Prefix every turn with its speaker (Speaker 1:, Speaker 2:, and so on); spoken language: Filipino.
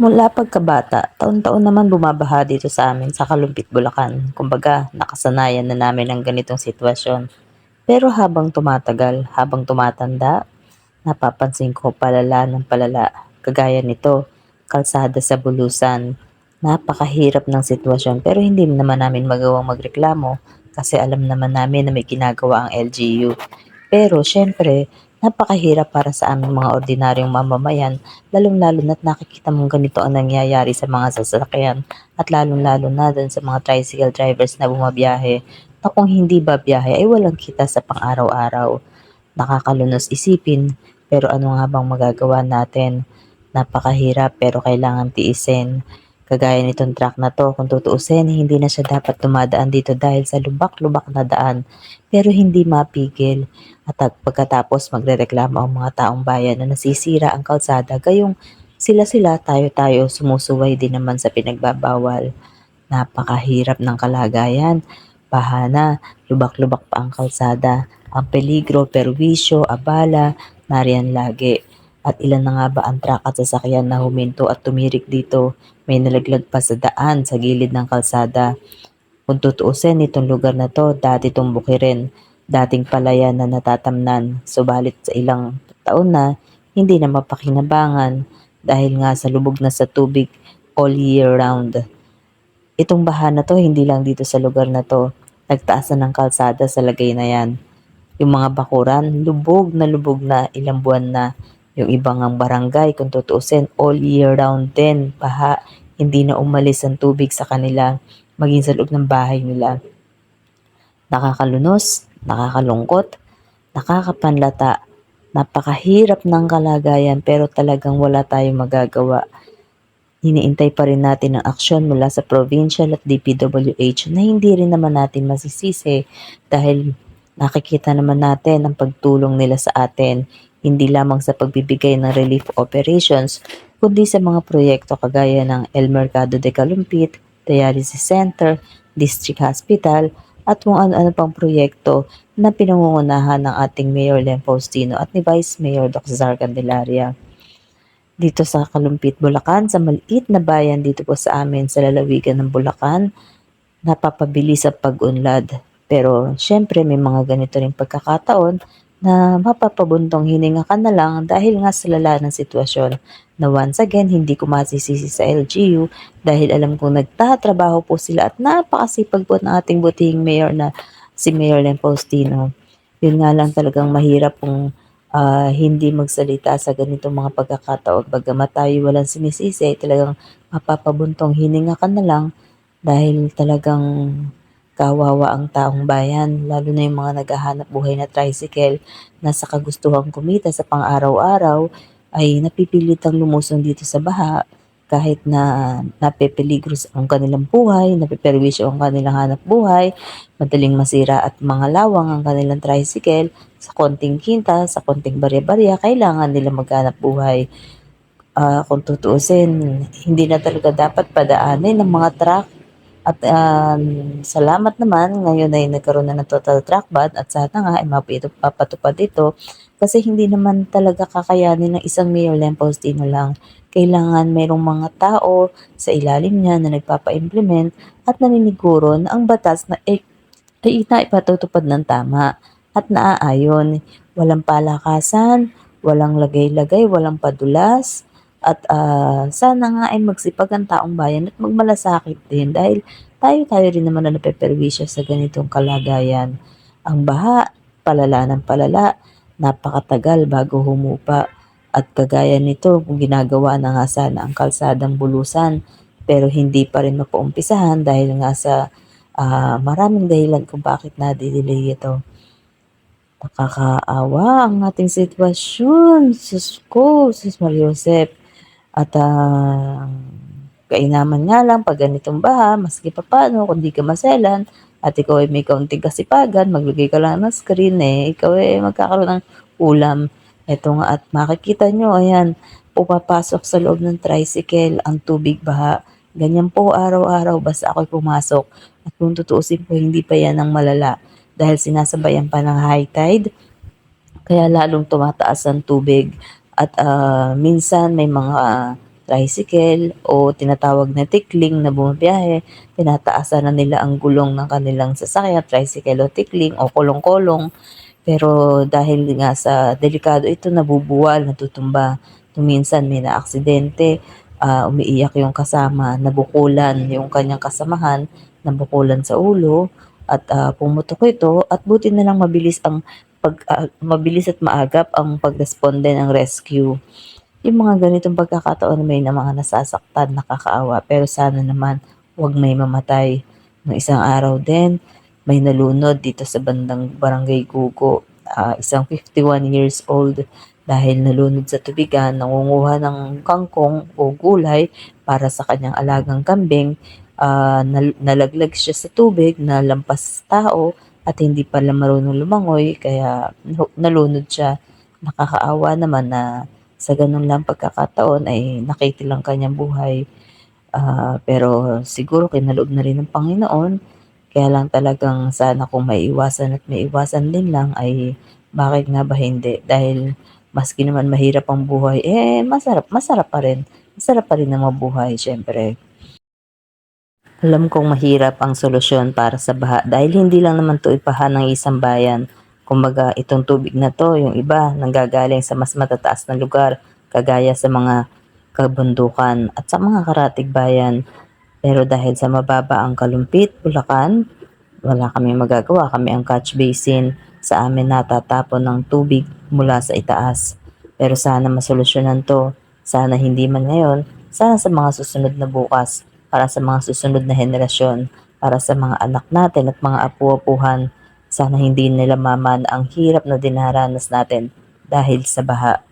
Speaker 1: Mula pagkabata, taon-taon naman bumabaha dito sa amin sa Kalumpit, Bulacan. Kumbaga, nakasanayan na namin ang ganitong sitwasyon. Pero habang tumatagal, habang tumatanda, napapansin ko palala ng palala. Kagaya nito, kalsada sa bulusan. Napakahirap ng sitwasyon pero hindi naman namin magawang magreklamo kasi alam naman namin na may ginagawa ang LGU. Pero syempre, napakahirap para sa aming mga ordinaryong mamamayan, lalong-lalo na't nakikita mong ganito ang nangyayari sa mga sasakyan at lalong-lalo na dun sa mga tricycle drivers na bumabiyahe na kung hindi ba biyahe ay walang kita sa pang-araw-araw. Nakakalunos isipin, pero ano nga bang magagawa natin? Napakahirap pero kailangan tiisin. Kagaya nitong truck na to, kung tutuusin, hindi na siya dapat dumadaan dito dahil sa lubak-lubak na daan. Pero hindi mapigil. At ag- pagkatapos magrereklamo ang mga taong bayan na nasisira ang kalsada, gayong sila-sila, tayo-tayo, sumusuway din naman sa pinagbabawal. Napakahirap ng kalagayan. Bahana, lubak-lubak pa ang kalsada. Ang peligro, perwisyo, abala, nariyan lagi. At ilan na nga ba ang truck at sasakyan na huminto at tumirik dito? May nalaglag pa sa daan sa gilid ng kalsada. Kung tutuusin itong lugar na to, dati itong bukirin. Dating palayan na natatamnan. Subalit sa ilang taon na, hindi na mapakinabangan dahil nga sa lubog na sa tubig all year round. Itong baha na to, hindi lang dito sa lugar na to. Nagtaas na ng kalsada sa lagay na yan. Yung mga bakuran, lubog na lubog na ilang buwan na. Yung ibang ang barangay, kung tutuusin, all year round din, baha. Hindi na umalis ang tubig sa kanila, maging sa loob ng bahay nila. Nakakalunos, nakakalungkot, nakakapanlata. Napakahirap ng kalagayan pero talagang wala tayong magagawa. Hiniintay pa rin natin ang aksyon mula sa provincial at DPWH na hindi rin naman natin masisisi dahil nakikita naman natin ang pagtulong nila sa atin hindi lamang sa pagbibigay ng relief operations kundi sa mga proyekto kagaya ng El Mercado de Calumpit, Dialysis Center, District Hospital at kung ano-ano pang proyekto na pinangungunahan ng ating Mayor Len Faustino at ni Vice Mayor Dr. Zar Candelaria dito sa Kalumpit, Bulacan, sa maliit na bayan dito po sa amin sa lalawigan ng Bulacan, napapabilis ang pag-unlad. Pero syempre may mga ganito ring pagkakataon na mapapabuntong hininga ka na lang dahil nga sa lala ng sitwasyon na once again hindi ko masisisi sa LGU dahil alam kong nagtatrabaho po sila at napakasipag po ng ating butihing mayor na si Mayor Len Faustino. Yun nga lang talagang mahirap kung ah, hindi magsalita sa ganitong mga pagkakataon. Bagamat tayo walang sinisisi, ay talagang mapapabuntong hininga ka na lang dahil talagang kawawa ang taong bayan, lalo na yung mga naghahanap buhay na tricycle na sa kagustuhang kumita sa pang-araw-araw ay napipilitang lumusong dito sa baha kahit na napepeligro ang kanilang buhay, napeperwisyo ang kanilang hanap buhay, madaling masira at mga lawang ang kanilang tricycle, sa konting kinta, sa konting barya-barya, kailangan nila maghanap buhay. Ah, kung tutuusin, hindi na talaga dapat padaanin ng mga truck at um, salamat naman, ngayon ay nagkaroon na ng total track ban at sana nga ay mapito, papatupad ito kasi hindi naman talaga kakayanin ng isang Mayor Len Faustino lang. Kailangan mayroong mga tao sa ilalim niya na nagpapa-implement at naniniguro na ang batas na ay, ay ipatutupad ng tama at naaayon. Walang palakasan, walang lagay-lagay, walang padulas, at ah, sana nga ay magsipag ang taong bayan at magmalasakit din dahil tayo-tayo rin naman na napeperwisyo sa ganitong kalagayan. Ang baha, palala ng palala, napakatagal bago humupa. At kagaya nito, kung ginagawa na nga sana ang kalsadang bulusan, pero hindi pa rin mapaumpisahan dahil nga sa ah, maraming dahilan kung bakit na-delay ito. Nakakaawa ang ating sitwasyon. Sus ko, sus Maria Josep. At ah, kainaman nga lang pag ganitong baha, maski pa paano, kung di ka maselan, at ikaw ay may kaunting kasipagan, maglagay ka lang ng screen eh, ikaw ay magkakaroon ng ulam. Ito nga at makikita nyo, ayan, pupapasok sa loob ng tricycle ang tubig baha. Ganyan po araw-araw basta ako'y pumasok. At kung tutuusin po, hindi pa yan ang malala dahil sinasabayan pa ng high tide. Kaya lalong tumataas ang tubig at ah, minsan may mga tricycle o tinatawag na tikling na bumabiyahe, tinataasan na nila ang gulong ng kanilang sasakyan, tricycle o tikling o kulong-kulong. Pero dahil nga sa delikado ito, nabubuwal, natutumba. Minsan may naaksidente, ah, umiiyak yung kasama, nabukulan yung kanyang kasamahan, nabukulan sa ulo at ah, pumutok ito at buti na lang mabilis ang pag ah, mabilis at maagap ang pagresponde ng rescue. Yung mga ganitong pagkakataon may na mga nasasaktan, nakakaawa, pero sana naman wag may mamatay. Nung isang araw din, may nalunod dito sa bandang Barangay Gugo, ah, isang 51 years old dahil nalunod sa tubigan, nangunguha ng kangkong o gulay para sa kanyang alagang kambing. Ah, nal- nalaglag siya sa tubig, nalampas tao at hindi pala marunong lumangoy kaya nalunod siya. Nakakaawa naman na sa ganun lang pagkakataon ay nakitil ang kanyang buhay. Ah, pero siguro kinaloob na rin ng Panginoon. Kaya lang talagang sana kung maiiwasan at maiiwasan din lang ay bakit nga ba hindi? Dahil maski naman mahirap ang buhay, eh masarap, masarap pa rin. Masarap pa rin na mabuhay, syempre. Alam kong mahirap ang solusyon para sa baha dahil hindi lang naman to ipaha ng isang bayan. Kumbaga, itong tubig na to, yung iba, nanggagaling sa mas matataas na lugar, kagaya sa mga kabundukan at sa mga karatig bayan. Pero dahil sa mababa ang kalumpit, Bulacan, wala kami magagawa. Kami ang catch basin. Sa amin natatapon ng tubig mula sa itaas. Pero sana masolusyonan to. Sana hindi man ngayon, sana sa mga susunod na bukas, para sa mga susunod na henerasyon, para sa mga anak natin at mga apu-apuhan. Sana hindi nila maman ang hirap na dinaranas natin dahil sa baha.